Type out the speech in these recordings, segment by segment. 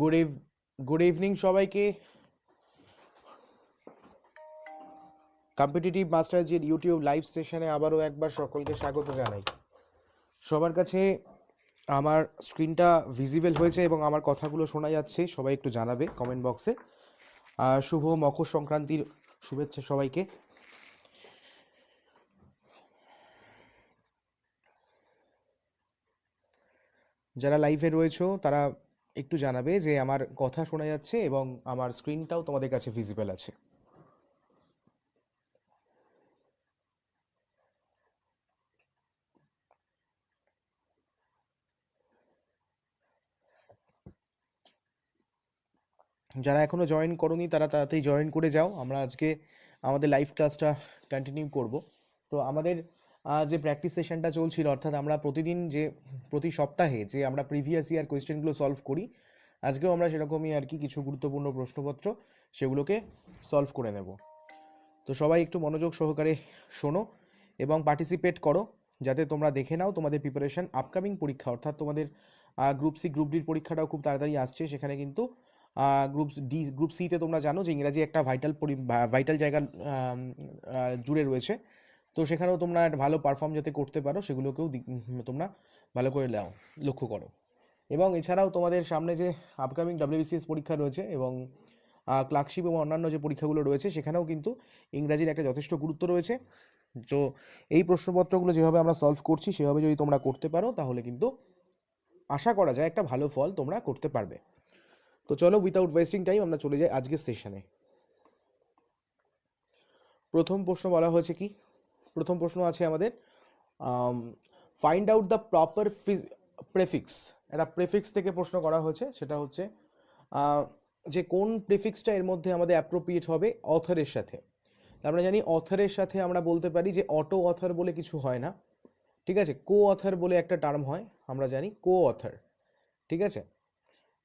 Good eve good evening সবাইকে। Competitive মাস্টারজির YouTube live সেশনে আবারও একবার সকলকে স্বাগত জানাই। সবার কাছে আমার স্ক্রিনটা ভিজিবল হয়েছে এবং আমার কথাগুলো শোনা যাচ্ছে, সবাই একটু জানাবে কমেন্ট বক্সে আর শুভ মকর সংক্রান্তির শুভেচ্ছা সবাইকে। যারা লাইভে রয়েছো, তারা একটু জানাবে যে আমার কথা শোনা যাচ্ছে এবং আমার স্ক্রিনটাও তোমাদের কাছে ভিজিবল আছে। যারা এখনও জয়েন করনি, তারা তাড়াতাড়ি জয়েন করে যাও। আমরা আজকে আমাদের লাইভ ক্লাসটা কন্টিনিউ করব। তো আমাদের যে প্র্যাকটিস সেশনটা চলছিল, অর্থাৎ আমরা প্রতিদিন যে, প্রতি সপ্তাহে যে আমরা প্রিভিয়াস ইয়ার কোয়েশ্চেনগুলো সলভ করি, আজকেও আমরা সেরকমই আর কি কিছু গুরুত্বপূর্ণ প্রশ্নপত্র সেগুলোকে সলভ করে নেব। তো সবাই একটু মনোযোগ সহকারে শোনো এবং পার্টিসিপেট করো, যাতে তোমরা দেখে নাও তোমাদের প্রিপারেশন আপকামিং পরীক্ষা। অর্থাৎ তোমাদের গ্রুপ সি গ্রুপ ডির পরীক্ষাটাও খুব তাড়াতাড়ি আসছে। সেখানে কিন্তু গ্রুপ ডি গ্রুপ সিতে তোমরা জানো যে ইংরাজি একটা ভাইটাল ভাইটাল জায়গা জুড়ে রয়েছে। তো সেখানেও তোমরা একটা ভালো পারফর্ম যাতে করতে পারো, সেগুলোকেও তোমরা ভালো করে নাও, লক্ষ্য করো। এবং এছাড়াও তোমাদের সামনে যে আপকামিং ডাব্লিউবিসিএস পরীক্ষা রয়েছে এবং ক্লার্কশিপ এবং অন্যান্য যে পরীক্ষাগুলো রয়েছে, সেখানেও কিন্তু ইংরাজির একটা যথেষ্ট গুরুত্ব রয়েছে। তো এই প্রশ্নপত্রগুলো যেভাবে আমরা সলভ করছি, সেভাবে যদি তোমরা করতে পারো, তাহলে কিন্তু আশা করা যায় একটা ভালো ফল তোমরা করতে পারবে। তো চলো উইথাউট ওয়েস্টিং টাইম আমরা চলে যাই আজকের সেশনে প্রথম প্রশ্ন বলা হয়েছে কি? প্রথম প্রশ্ন আছে আমাদের। Find out the proper prefix একটা প্রেফিক্স থেকে প্রশ্ন করা হয়েছে, সেটা হচ্ছে যে কোন প্রেফিক্সটা এর মধ্যে আমাদের অ্যাপ্রোপ্রিয়েট হবে অথরের সাথে। আমরা জানি অথরের সাথে আমরা বলতে পারি যে অটো অথর বলে কিছু হয় না। ঠিক আছে? কো অথর বলে একটা টার্ম হয়, আমরা জানি কো অথর ঠিক আছে?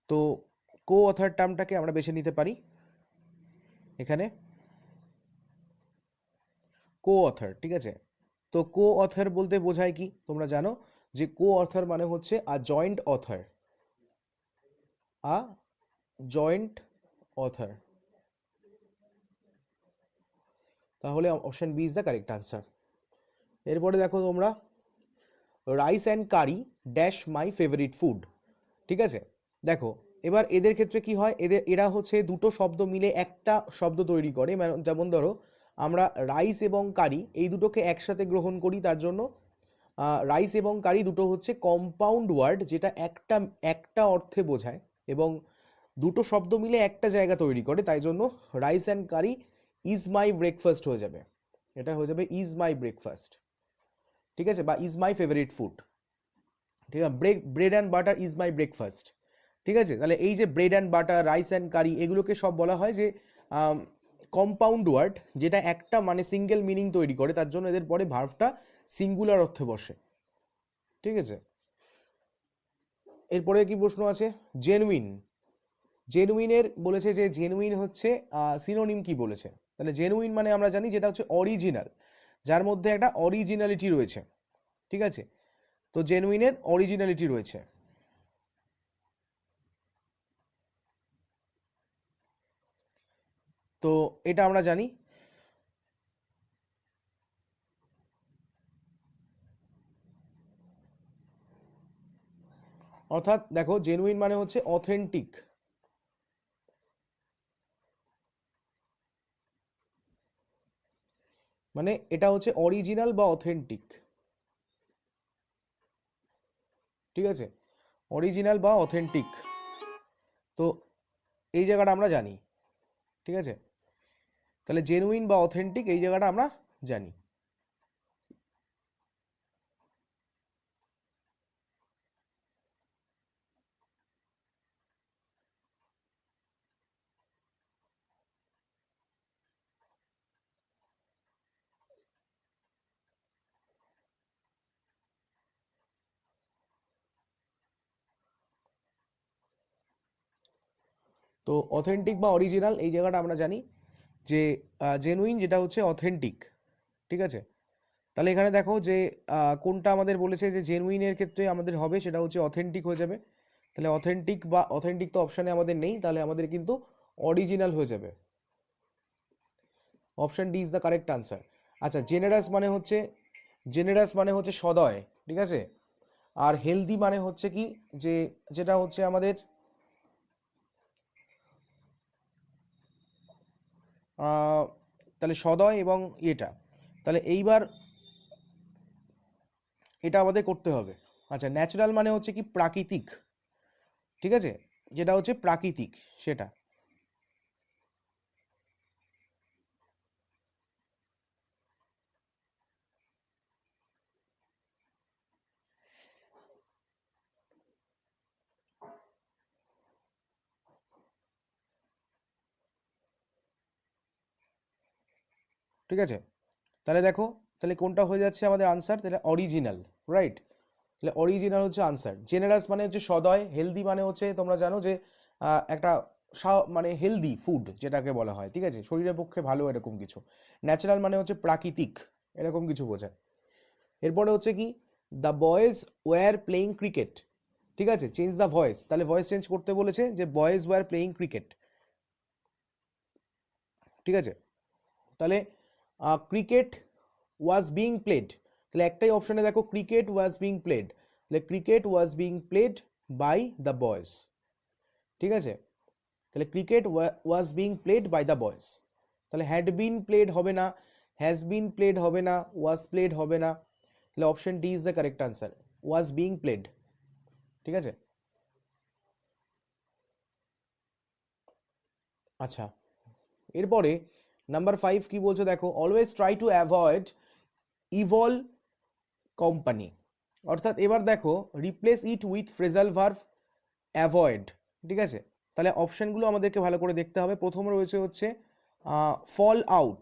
তো কো অথর টার্মটাকে আমরা বেছে নিতে পারি। এখানে কো অথর ঠিক আছে? তো কো অথর বলতে বোঝায় কি? তোমরা জানো যে কো অথর মানে হচ্ছে a joint author a joint author তাহলে option B is the correct answer এরপরে দেখো তোমরা rice and curry dash my favourite food ঠিক আছে? দেখো, এবার এদের ক্ষেত্রে কি হয়? এদের, এরা হচ্ছে দুটো শব্দ মিলে একটা শব্দ তৈরি করে। মানে- যেমন ধরো আমরা রাইস এবং কারি এই দুটোকে একসাথে গ্রহণ করি, তার জন্য রাইস এবং কারি দুটো হচ্ছে কম্পাউন্ড ওয়ার্ড যেটা একটা একটা অর্থে বোঝায় এবং দুটো শব্দ মিলে একটা জায়গা তৈরি করে, তাই জন্য rice and curry is my breakfast হয়ে যাবে। এটা হয়ে যাবে ইজ মাই ব্রেকফাস্ট ঠিক আছে? বা ইজ মাই ফেভারিট ফুড ঠিক আছে? Break bread and butter is my breakfast ঠিক আছে? তাহলে এই যে bread and butter rice and curry এগুলোকে সব বলা হয় যে কম্পাউন্ড ওয়ার্ড যেটা একটা মানে সিঙ্গেল মিনিং তৈরি করে, তার জন্য এদের পরে ভার্ভটা সিঙ্গুলার অর্থে বসে। ঠিক আছে? এরপরে কি প্রশ্ন আছে? জেনুইন জেনুইনের বলেছে যে জেনুইন হচ্ছে সিনোনিম কি বলেছে? তাহলে জেনুইন মানে আমরা জানি যেটা হচ্ছে অরিজিনাল যার মধ্যে একটা অরিজিনালিটি রয়েছে। ঠিক আছে? তো জেনুইনের অরিজিনালিটি রয়েছে। তো এটা আমরা জানি। অর্থাৎ দেখো জেনুইন মানে হচ্ছে অথেন্টিক মানে এটা হচ্ছে অরিজিনাল বা অথেন্টিক ঠিক আছে? অরিজিনাল বা অথেন্টিক তো এই জায়গাটা আমরা জানি। ঠিক আছে? তাহলে জেনুইন বা অথেন্টিক এই জায়গাটা আমরা জানি। তো অথেন্টিক বা অরিজিনাল এই জায়গাটা আমরা জানি। যে জেনুইন যেটা হচ্ছে অথেন্টিক ঠিক আছে? তাহলে এখানে দেখো যে কোনটা আমাদের বলেছে যে জেনুইনের ক্ষেত্রে আমাদের হবে, সেটা হচ্ছে অথেন্টিক হয়ে যাবে। তাহলে অথেন্টিক বা অথেন্টিক তো অপশানে আমাদের নেই, তাহলে আমাদের কিন্তু অরিজিনাল হয়ে যাবে। Option D is the correct answer আচ্ছা জেনারাস মানে হচ্ছে জেনারাস মানে হচ্ছে সদয়, ঠিক আছে? আর হেলদি মানে হচ্ছে কি? যে, যেটা হচ্ছে আমাদের তাহলে সদয় এবং এটা তাহলে এইবার এটা আমাদের করতে হবে। আচ্ছা ন্যাচারাল মানে হচ্ছে কি প্রাকৃতিক। ঠিক আছে? যেটা হচ্ছে প্রাকৃতিক, সেটা। ঠিক আছে? তাহলে দেখো, তাহলে কোনটা হয়ে যাচ্ছে আমাদের আনসার তাহলে অরিজিনাল রাইট তাহলে অরিজিনাল হচ্ছে আনসার জেনারাস মানে হচ্ছে সদয় হেলদি মানে হচ্ছে তোমরা জানো যে একটা মানে হেলদি ফুড যেটাকে বলা হয়, ঠিক আছে? শরীরের পক্ষে ভালো এরকম কিছু। ন্যাচারাল মানে হচ্ছে প্রাকৃতিক, এরকম কিছু বোঝায়। এরপরে হচ্ছে কি? The boys were playing cricket ঠিক আছে? চেঞ্জ দ্য ভয়েস তাহলে ভয়েস চেঞ্জ করতে বলেছে যে বয়েজ ওয়ার প্লেইং ক্রিকেট ঠিক আছে? তাহলে ক্রিকেট ওয়াজ বিং প্লেড তাহলে একটাই অপশনে দেখো ক্রিকেট ওয়াজ বিং প্লেড তাহলে cricket was being played by the boys ঠিক আছে? তাহলে cricket was being played by the boys তাহলে হ্যাড বিন প্লেড হবে না হ্যাজ বিন প্লেড হবে না ওয়াজ প্লেড হবে না। তাহলে option D is the correct answer was being played ঠিক আছে? আচ্ছা এরপরে নাম্বার ফাইভ কি বলছে দেখো always try to avoid evil company অর্থাৎ এবার দেখো replace it with phrasal verb avoid ঠিক আছে? তাহলে অপশনগুলো আমাদেরকে ভালো করে দেখতে হবে। প্রথম রয়েছে হচ্ছে ফল আউট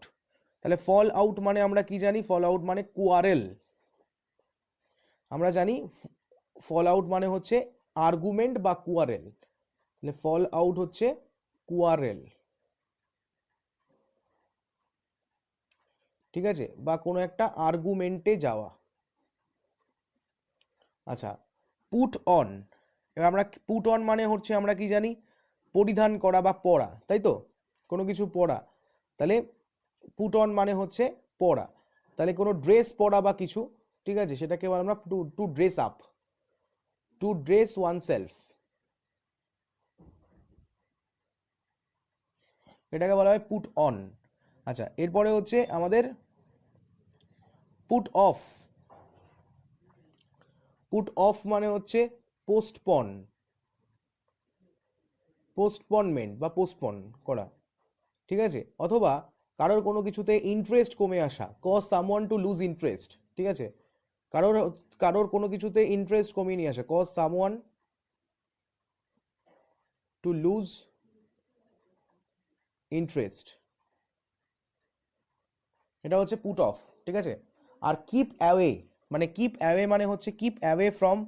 তাহলে ফল আউট মানে আমরা কি জানি? ফল আউট মানে কুয়ারেল আমরা জানি ফল আউট মানে হচ্ছে আর্গুমেন্ট বা কুয়ারেল তাহলে ফল আউট হচ্ছে কুয়ারেল ঠিক আছে? বা কোনো একটা আর্গুমেন্টে যাওয়া। আচ্ছা পুট অন এবার আমরা পুট অন মানে হচ্ছে আমরা কি জানি? পরিধান করা বা পড়া, তাই তো? কোনো কিছু পরা তাহলে পুট অন মানে হচ্ছে পরা তাহলে কোনো ড্রেস পরা বা কিছু, ঠিক আছে? সেটাকে আমরা to to dress up to dress oneself এটাকে বলা হয় পুট অন আচ্ছা এরপরে হচ্ছে আমাদের পুট অফ পুট অফ মানে হচ্ছে পোস্টপন পোস্টপনমেন্ট বা পোস্টপন করা। ঠিক আছে? অথবা কারোর কোনো কিছুতে ইন্টারেস্ট কমে আসা cause someone to lose interest ঠিক আছে? কারোর কারোর কোনো কিছুতে ইন্টারেস্ট কমিয়ে নিয়ে আসা cause someone to lose interest এটা হচ্ছে পুট অফ ঠিক আছে? আর কিপ অ্যাওয়ে মানে কিপ অ্যাওয়ে মানে হচ্ছে keep away from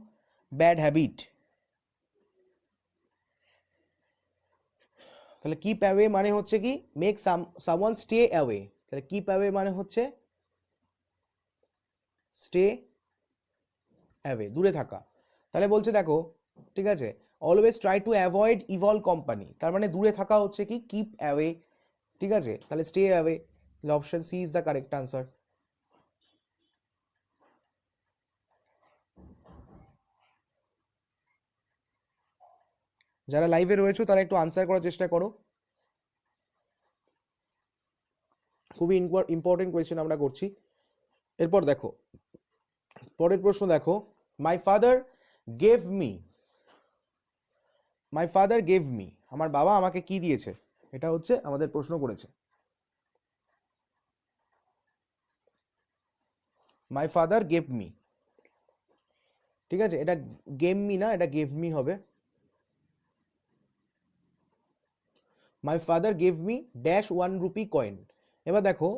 bad habit তাহলে কিপ অ্যাওয়ে মানে হচ্ছে কি make some someone stay away তাহলে কিপ অ্যাওয়ে মানে হচ্ছে স্টে অ্যাওয়ে দূরে থাকা। তাহলে বলছে দেখো, ঠিক আছে always try to avoid evil company তার মানে দূরে থাকা হচ্ছে কি কিপ অ্যাওয়ে ঠিক আছে, তাহলে স্টে অ্যাওয়ে তাহলে option C is the correct answer যারা লাইভে রয়েছে, তারা একটু আনসার করার চেষ্টা করো। খুবই ইম্পর্টেন্ট কোয়েশ্চেন আমরা করছি। এরপর দেখো, পরের প্রশ্ন দেখো my father gave me my father gave me আমার বাবা আমাকে কি দিয়েছে? এটা হচ্ছে আমাদের প্রশ্ন করেছে। মাই ফাদার গেভ মি ঠিক আছে, এটা গেম মি না, এটা গেভ মি হবে। My father gave me dash one rupee coin এবার দেখো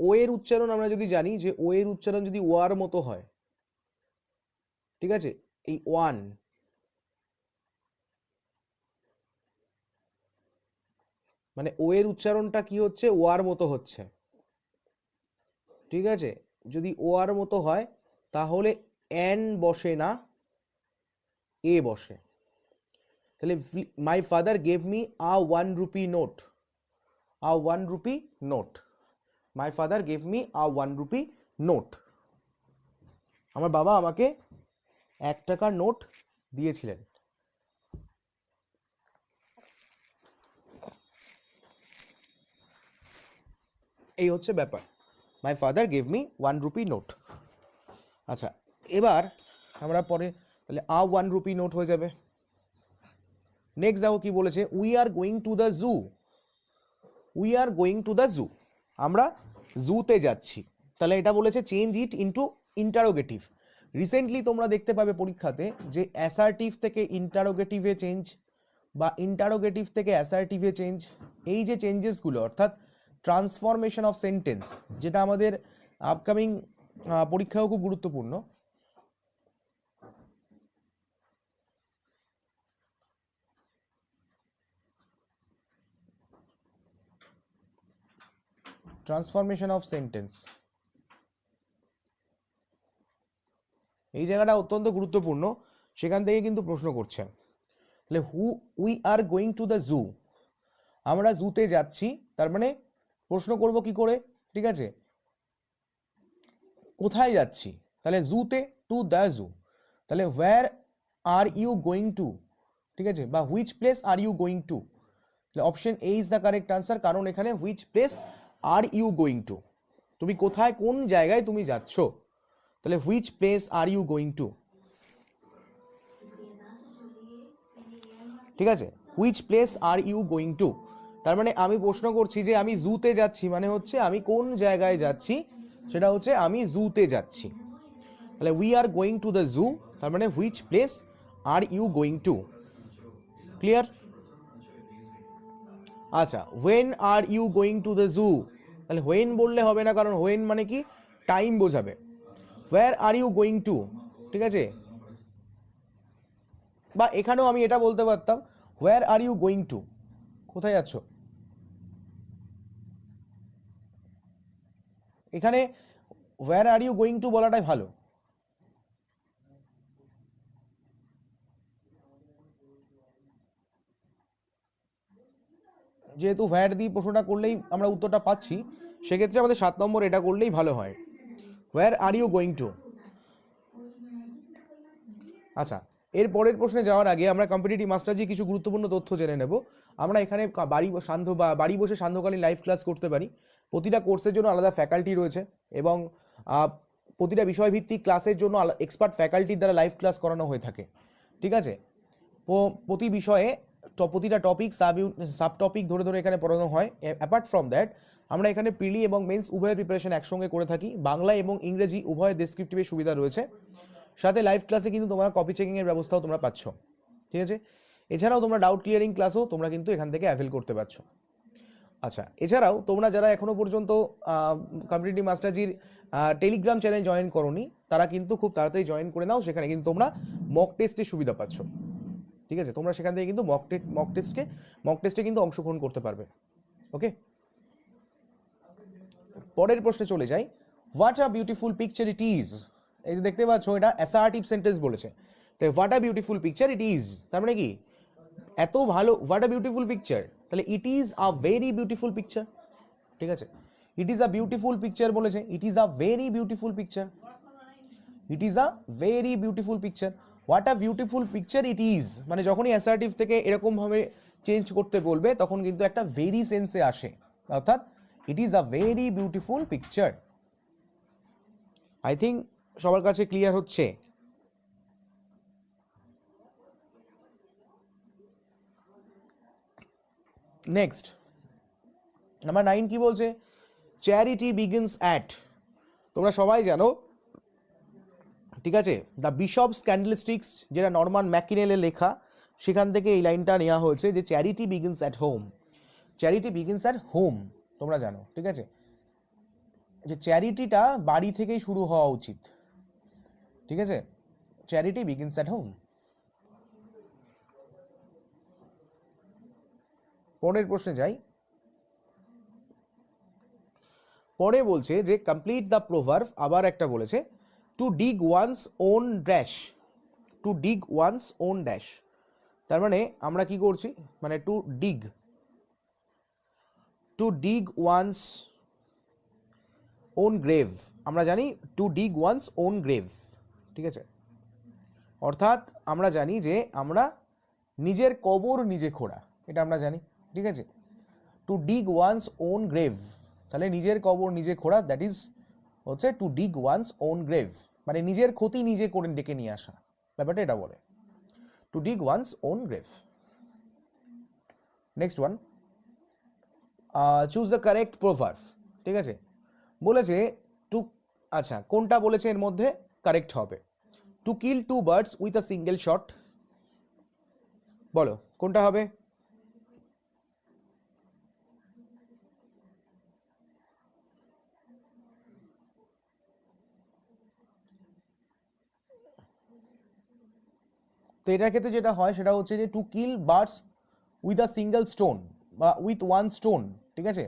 ও এর উচ্চারণ আমরা যদি জানি যে ও এর উচ্চারণ যদি ওয়ার মতো হয়, ঠিক আছে? এই ওয়ান মানে ও এর উচ্চারণটা কি হচ্ছে? ওয়ার মতো হচ্ছে। ঠিক আছে? যদি ওয়ার মতো হয়, তাহলে এন বসে না এ বসে। তাহলে my father gave me a one rupee note a one rupee note my father gave me a one rupee note আমার বাবা আমাকে এক টাকার নোট দিয়েছিলেন। এই হচ্ছে ব্যাপার। My father gave me one rupee note আচ্ছা এবার আমরা পরে, তাহলে আ ওয়ান রুপি নোট হয়ে যাবে। নেক্সট দেখো কি বলেছে we are going to the zoo we are going to the zoo আমরা জুতে যাচ্ছি। তাহলে এটা বলেছে change it into interrogative recently তোমরা দেখতে পাবে পরীক্ষাতে যে অ্যাসার্টিভ থেকে ইন্টারোগেটিভে চেঞ্জ বা ইন্টারোগেটিভ থেকে অ্যাসার্টিভে চেঞ্জ এই যে চেঞ্জেসগুলো অর্থাৎ ট্রান্সফরমেশন অফ সেন্টেন্স যেটা আমাদের আপকামিং পরীক্ষাও খুব গুরুত্বপূর্ণ ট্রান্সফরমেশন অফ সেন্টেন্স এই জায়গাটা অত্যন্ত গুরুত্বপূর্ণ। সেখান থেকে কিন্তু প্রশ্ন করছে তাহলে who we are going to the zoo আমরা জুতে যাচ্ছি, তার মানে প্রশ্ন করব কি করে? ঠিক আছে? কোথায় যাচ্ছি? তাহলে জুতে টু দ্য জু তাহলে where are you going to ঠিক আছে? বা which place are you going to তাহলে option A is the correct answer কারণ এখানে which place are you going to তুমি কোথায়, কোন জায়গায় তুমি যাচ্ছ? তাহলে which place are you going to ঠিক আছে? Which place are you going to তার মানে আমি প্রশ্ন করছি যে আমি জুতে যাচ্ছি মানে হচ্ছে আমি কোন জায়গায় যাচ্ছি? সেটা হচ্ছে আমি জুতে যাচ্ছি। তাহলে we are going to the zoo তার মানে which place are you going to clear আচ্ছা when are you going to the zoo তাহলে হোয়েন বললে হবে না, কারণ হোয়েন মানে কি? টাইম বোঝাবে। Where are you going to ঠিক আছে? বা এখানেও আমি এটা বলতে পারতাম where are you going to কোথায় আছো? এখানে where are you going to বলাটাই ভালো। যেহেতু হোয়ার দিয়ে প্রশ্নটা করলেই আমরা উত্তরটা পাচ্ছি, সেক্ষেত্রে আমাদের সাত নম্বর এটা করলেই ভালো হয়। Where are you going to আচ্ছা এর পরের প্রশ্নে যাওয়ার আগে আমরা কম্পিটিটিভ মাস্টারজি কিছু গুরুত্বপূর্ণ তথ্য জেনে নেব। আমরা এখানে বাড়ি সান্ধ্য বা, বাড়ি বসে সান্ধ্যকালীন লাইভ ক্লাস করতে পারি। প্রতিটা কোর্সের জন্য আলাদা ফ্যাকাল্টি রয়েছে এবং প্রতিটা বিষয়ভিত্তিক ক্লাসের জন্য এক্সপার্ট ফ্যাকাল্টির দ্বারা লাইভ ক্লাস করানো হয়ে থাকে। ঠিক আছে? প্রতি বিষয়ে প্রতিটা টপিক সাব সাব টপিক ধরে ধরে এখানে পড়ানো হয়। অ্যাপার্ট ফ্রম দ্যাট আমরা এখানে প্রিলি এবং মেন্স উভয়ের প্রিপারেশন একসঙ্গে করে থাকি। বাংলা এবং ইংরেজি উভয় ডেসক্রিপটিভের সুবিধা রয়েছে। সাথে লাইভ ক্লাসে কিন্তু তোমরা কপি চেকিংয়ের ব্যবস্থাও তোমরা পাচ্ছ। ঠিক আছে? এছাড়াও তোমরা ডাউট ক্লিয়ারিং ক্লাসও তোমরা কিন্তু এখান থেকে অ্যাভেল করতে পারছ। আচ্ছা এছাড়াও তোমরা যারা এখনও পর্যন্ত কমিউনিটি মাস্টারজির টেলিগ্রাম চ্যানেল জয়েন করনি, তারা কিন্তু খুব তাড়াতাড়ি জয়েন করে নাও। সেখানে কিন্তু তোমরা মক টেস্টের সুবিধা পাচ্ছ। ঠিক আছে? তোমরা সেখান থেকে কিন্তু মক টেস্ট মক টেস্টকে মক টেস্টে কিন্তু অংশগ্রহণ করতে পারবে। ওকে পরের প্রশ্নে চলে যাই। What a beautiful picture it is এই যে দেখতে পাচ্ছ, এটা অ্যাসার্টিভ সেন্টেন্স বলেছে। তো what a beautiful picture it is তার মানে কি? এত ভালো হোয়াট আ বিউটিফুল পিকচার তাহলে it is a very beautiful picture ঠিক আছে? It is a beautiful picture বলেছে। It is a very beautiful picture it is a very beautiful picture what a beautiful picture it is মানে যখনই assertive থেকে এরকমভাবে change করতে বলবে, তখন কিন্তু একটা ভেরি সেন্সে আসে। অর্থাৎ it is a very beautiful picture I think সবার কাছে ক্লিয়ার হচ্ছে। নেক্সট নাম্বার নাইন কি বলছে? চ্যারিটি বিগিনস অ্যাট তোমরা সবাই জানো ঠিক আছে? দ্য বিশপস ক্যান্ডেলস্টিক্স যেটা নর্মান ম্যাকিনেলে লেখা, সেখান থেকে এই লাইনটা নেওয়া হয়েছে যে charity begins at home charity begins at home তোমরা জানো, ঠিক আছে? যে চ্যারিটিটা বাড়ি থেকেই শুরু হওয়া উচিত, ঠিক আছে? চ্যারিটি বিগিনস অ্যাট হোম পরের প্রশ্নে যাই। পরে বলছে যে কমপ্লিট দ্য প্রোভার্ভ আবার একটা বলেছে to dig one's own dash to dig one's own dash তার মানে আমরা কি করছি? মানে to dig to dig one's own grave আমরা জানি to dig one's own grave ঠিক আছে? অর্থাৎ আমরা জানি যে আমরা নিজের কবর নিজে খোঁড়া, এটা আমরা জানি, ঠিক আছে? To dig one's own grave তাহলে নিজের কবর নিজে খোঁড়া দ্যাট ইজ হচ্ছে to dig one's own grave মানে নিজের ক্ষতি নিজে করে ডেকে নিয়ে আসা, ব্যাপারটা এটা বলে। To dig one's own grave next one choose the correct proverb ঠিক আছে? বলেছে টু আচ্ছা কোনটা বলেছে এর মধ্যে? কারেক্ট হবে। To kill two birds with a single shot বলো, কোনটা হবে? তো এটার ক্ষেত্রে যেটা হয় সেটা হচ্ছে যে to kill birds with a single stone বা উইথ ওয়ান স্টোন ঠিক আছে?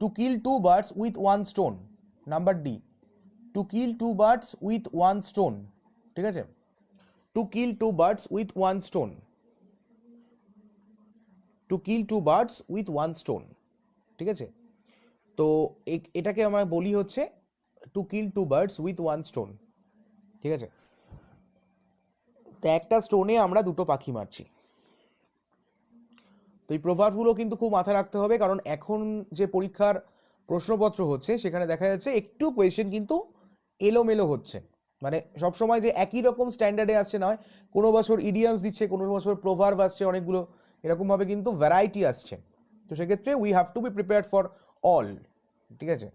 To kill two birds with one stone number D to kill two birds with one stone ঠিক আছে? To kill two birds with one stone to kill two birds with one stone ঠিক আছে? তো এটাকে আমরা বলি হচ্ছে to kill two birds with one stone ঠিক আছে? তো একটা স্টোনে আমরা দুটো পাখি মারছি। তো এই প্রভাবগুলো কিন্তু খুব মাথায় রাখতে হবে, কারণ এখন যে পরীক্ষার প্রশ্নপত্র হচ্ছে, সেখানে দেখা যাচ্ছে একটু কোয়েশ্চেন কিন্তু এলোমেলো হচ্ছে। মানে সবসময় যে একই রকম স্ট্যান্ডার্ডে আসছে নয়, কোনো বছর ইডিয়ামস দিচ্ছে, কোনো বছর প্রভার্ব আসছে, অনেকগুলো এরকমভাবে কিন্তু ভ্যারাইটি আসছে। তো সেক্ষেত্রে we have to be prepare for all ঠিক আছে?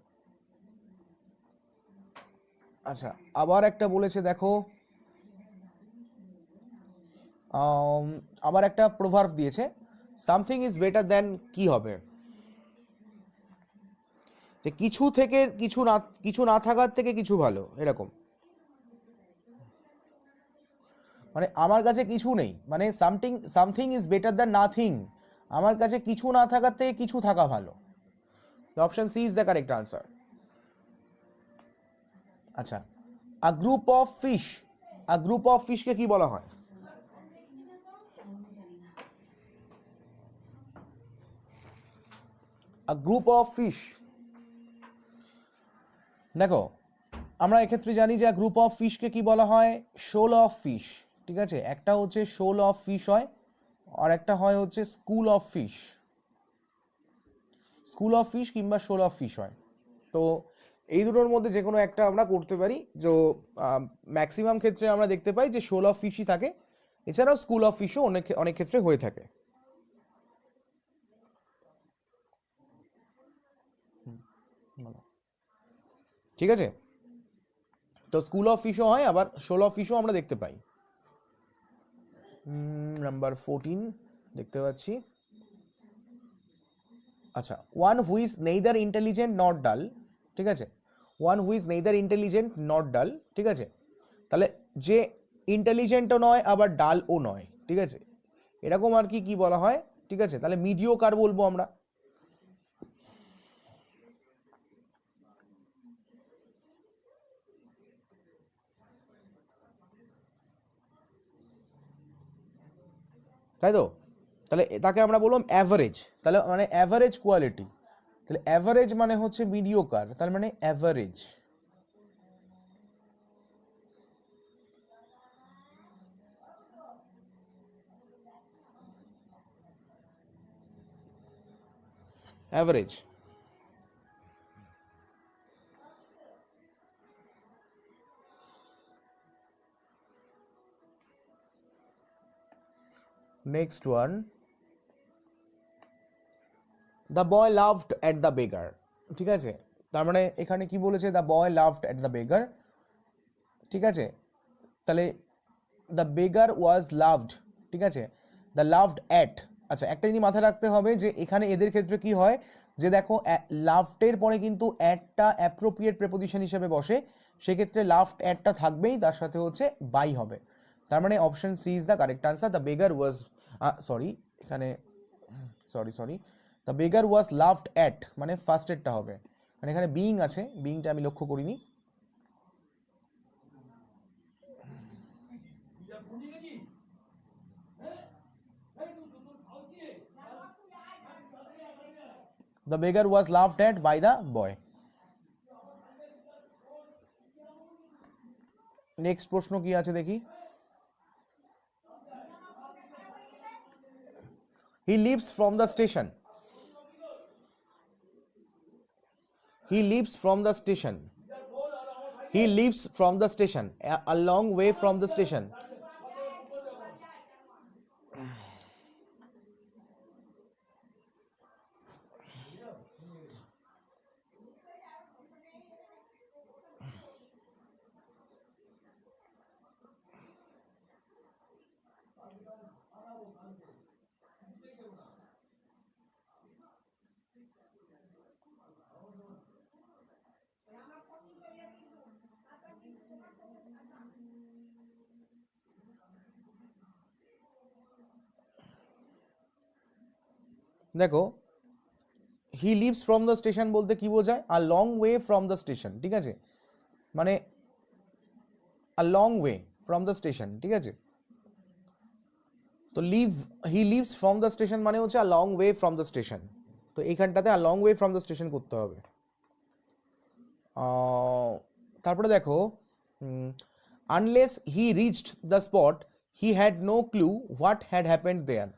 আচ্ছা আবার একটা বলেছে, দেখো আবার একটা প্রভার্ভ দিয়েছে সামথিং ইজ বেটার দ্যান কি হবে? যে কিছু থেকে কিছু না কিছু না থাকার থেকে কিছু ভালো, এরকম। মানে আমার কাছে কিছু নেই মানে something something is better than nothing আমার কাছে কিছু না থাকার থেকে কিছু থাকা ভালো। Option C is the correct answer আচ্ছা a group of fish a group of ফিশকে কি বলা হয়? আ গ্রুপ অফ ফিশ দেখো, আমরা এক্ষেত্রে জানি যে গ্রুপ অফ ফিশকে কি বলা হয়? শোল অফ ফিশ ঠিক আছে? একটা হচ্ছে শোল অফ ফিশ হয়, আর একটা হয় হচ্ছে school of fish school of fish কিংবা শোল অফ ফিশ হয়। তো এই দুটোর মধ্যে যে কোনো একটা আমরা করতে পারি। যে ম্যাক্সিমাম ক্ষেত্রে আমরা দেখতে পাই যে শোল অফ ফিশই থাকে। এছাড়াও স্কুল অফ ফিশও অনেক অনেক ক্ষেত্রে হয়ে থাকে। ঠিক আছে? তো স্কুল অফ ফিশও হয়, আবার শোল অফ ফিশও আমরা দেখতে পাই। নাম্বার ফোরটিন দেখতে পাচ্ছি। আচ্ছা one who's neither intelligent not dull ঠিক আছে? One who's neither intelligent not dull ঠিক আছে? তাহলে যে ইন্টেলিজেন্টও নয়, আবার ডালও নয়, ঠিক আছে? এরকম আর কি কি বলা হয়, ঠিক আছে? তাহলে মিডিও কার বলব আমরা। তাই তো? তাহলে তাকে আমরা বললাম অ্যাভারেজ তাহলে মানে অ্যাভারেজ কোয়ালিটি তাহলে অ্যাভারেজ মানে হচ্ছে মিডিওকার তার মানে average average next one the boy laughed at the beggar ঠিক আছে? তার মানে এখানে কি বলেছে? The boy laughed at the beggar ঠিক আছে? তাহলে দ্য বেগার ওয়াজ লাভড ঠিক আছে? দ্য লাভড অ্যাট আচ্ছা একটা জিনিস মাথায় রাখতে হবে যে এখানে এদের ক্ষেত্রে কি হয়? যে দেখো লাভটের পরে কিন্তু অ্যাডটা অ্যাপ্রোপ্রিয়েট প্রেপোজিশন হিসেবে বসে। সেক্ষেত্রে লাভড অ্যাডটা থাকবেই, তার সাথে হচ্ছে বাই হবে। তার মানে option C is the correct answer the beggar was sorry এখানে sorry sorry the beggar was laughed at মানে ফার্স্ট এডটা হবে। মানে এখানে বিইং আছে বিইংটা আমি লক্ষ্য করিনি। The beggar was laughed at by the boy. Next প্রশ্ন কি আছে দেখি? He lives from the station he lives from the station he lives from the station a long way from the station. দেখো he lives from the station বলতে কি বোঝায়? A long way from the station ঠিক আছে? মানে a long way from the station ঠিক আছে? তো live he lives from the station মানে হচ্ছে a long way from the station তো এইখানটাতে a long way from the station করতে হবে। তারপরে দেখো unless he reached the spot he had no clue what had happened there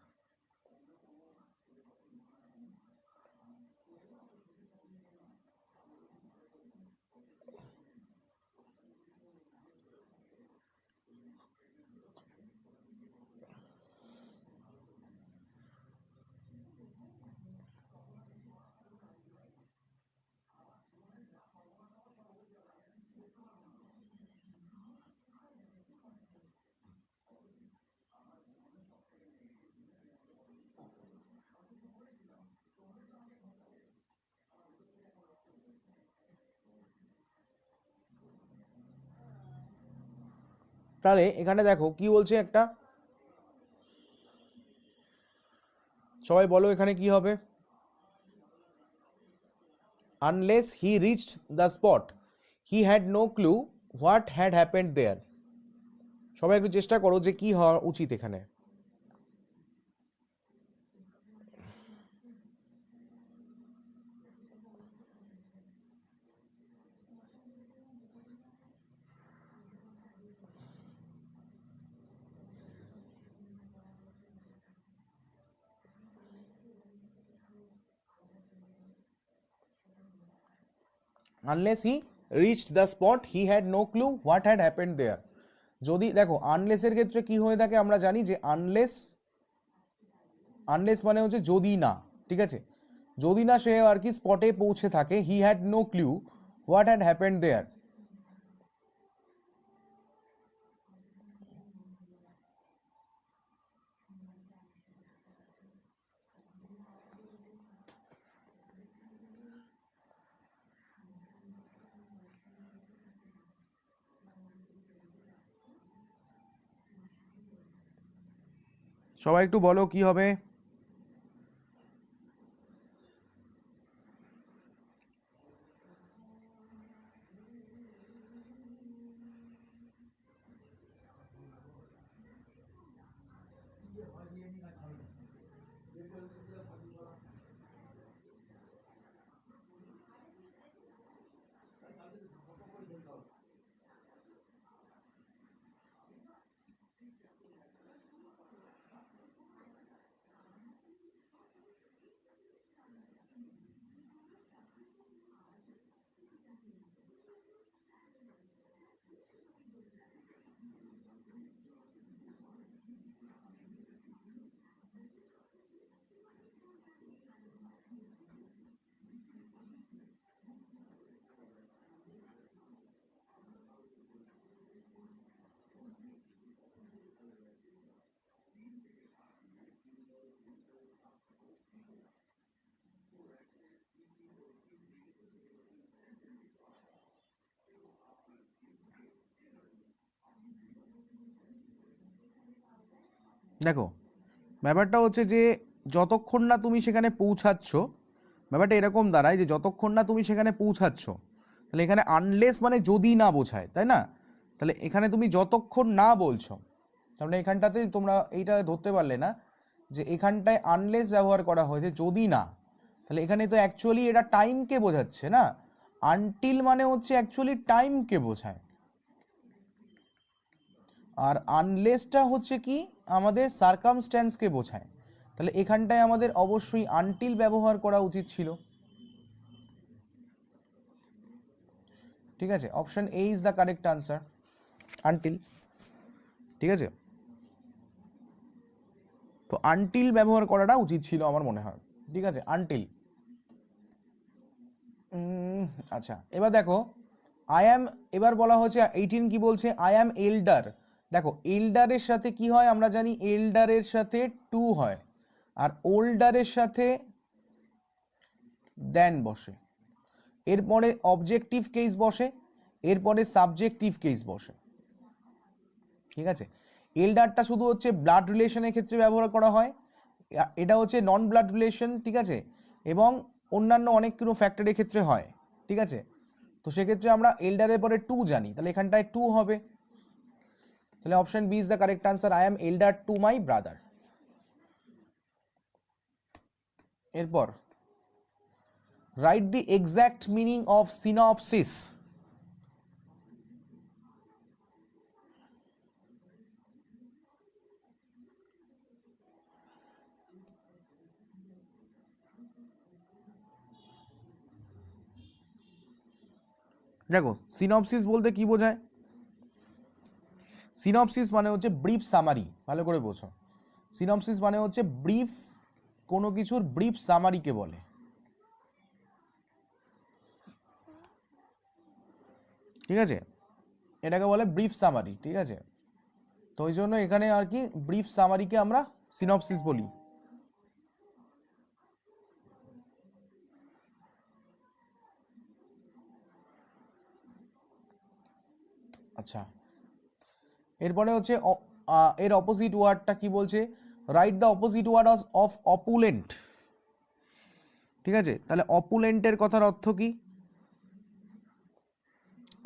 তাহলে এখানে দেখো কি বলছে একটা? সবাই বলো এখানে কি হবে? Unless he reached the spot he had no clue what had happened there সবাই একটু চেষ্টা করো যে কি হওয়া উচিত এখানে। Unless he reached the spot he had no clue what had happened there যদি, দেখো আনলেসের ক্ষেত্রে কি হয়ে থাকে আমরা জানি যে আনলেস আনলেস মানে হচ্ছে যদি না, ঠিক আছে? যদি না সে আর কি স্পটে পৌঁছে থাকে he had no clue what had happened there সবাই একটু বলো কি হবে? দেখো, ব্যাপারটা হচ্ছে যে যতক্ষণ না তুমি সেখানে পৌঁছাচ্ছ, ব্যাপারটা এরকম দাঁড়ায় যে যতক্ষণ না তুমি সেখানে পৌঁছাচ্ছ, তাহলে এখানে আনলেস মানে যদি না বোঝায়, তাই না? তাহলে এখানে তুমি যতক্ষণ না বলছো, তাহলে এখানটাতে তোমরা এইটা ধরতে পারলে না যে এখানটায় আনলেস ব্যবহার করা হয়েছে যদি না, তাহলে এখানে তো অ্যাকচুয়ালি এটা টাইমকে বোঝাচ্ছে না। আনটিল মানে হচ্ছে অ্যাকচুয়ালি টাইমকে বোঝায়। আর আনলেসটা হচ্ছে কি আমাদের সার্কামস্ট্যান্সকে বোঝায়। তাহলে এখানটায় আমাদের অবশ্যই আনটিল ব্যবহার করা উচিত ছিল। ঠিক আছে? Option A is the correct answer until ঠিক আছে? তো আনটিল ব্যবহার করাটা উচিত ছিল আমার মনে হয়। ঠিক আছে? আনটিল আচ্ছা। এবার দেখো আই অ্যাম এবার বলা হচ্ছে এইটিন কি বলছে? আই অ্যাম এল্ডার দেখো এল্ডারের সাথে কি হয় আমরা জানি এল্ডারের সাথে টু হয়। আর ওল্ডারের সাথে দেন বসে। এরপরে অবজেক্টিভ কেস বসে, এরপরে সাবজেক্টিভ কেস বসে। ঠিক আছে? এল্ডারটা শুধু হচ্ছে ব্লাড রিলেশনের ক্ষেত্রে ব্যবহার করা হয়। এটা হচ্ছে নন ব্লাড রিলেশন ঠিক আছে? এবং অন্যান্য অনেক কোনো ফ্যাক্টরের ক্ষেত্রে হয়। ঠিক আছে? তো সেক্ষেত্রে আমরা এল্ডারের পরে টু জানি। তাহলে এখানটায় টু হবে। তাহলে option B is the correct answer I am elder to my brother এরপর write the exact meaning of synopsis দেখো সিনপসিস বলতে কি বোঝায়? সিনপসিস মানে হচ্ছে ব্রিফ সামারি ভালো করে বোঝো। সিনপসিস মানে হচ্ছে ব্রিফ কোনো কিছুর ব্রিফ সামারিকে বলে। ঠিক আছে? এটাকে বলে ব্রিফ সামারি ঠিক আছে? তো ওই জন্য এখানে আর কি ব্রিফ সামারিকে আমরা সিনপসিস বলি। আচ্ছা। এরপরে হচ্ছে এর অপোজিট ওয়ার্ডটা কি বলছে? Write the opposite word of opulent ঠিক আছে? তাহলে অপুলেন্টের কথার অর্থ কি?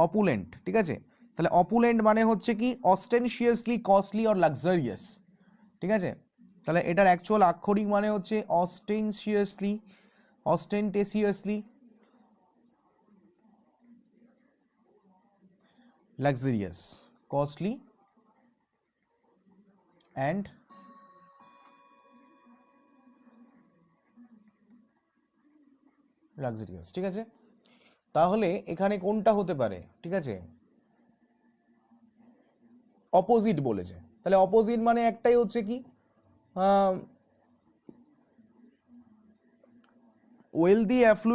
অপুলেন্ট ঠিক আছে? তাহলে অপুলেন্ট মানে হচ্ছে কি? অস্টেনশিয়াসলি কস্টলি অর লাক্সারিয়াস ঠিক আছে? তাহলে এটার অ্যাকচুয়াল আক্ষরিক মানে হচ্ছে ostentatiously অস্টেন্টেসিয়াসলি luxurious, costly and luxurious, ঠিক আছে? তাহলে এখানে কোনটা হতে পারে? ঠিক আছে? অপোজিট বলেছে। তাহলে অপোজিট মানে একটাই হচ্ছে কি? ওয়েলদি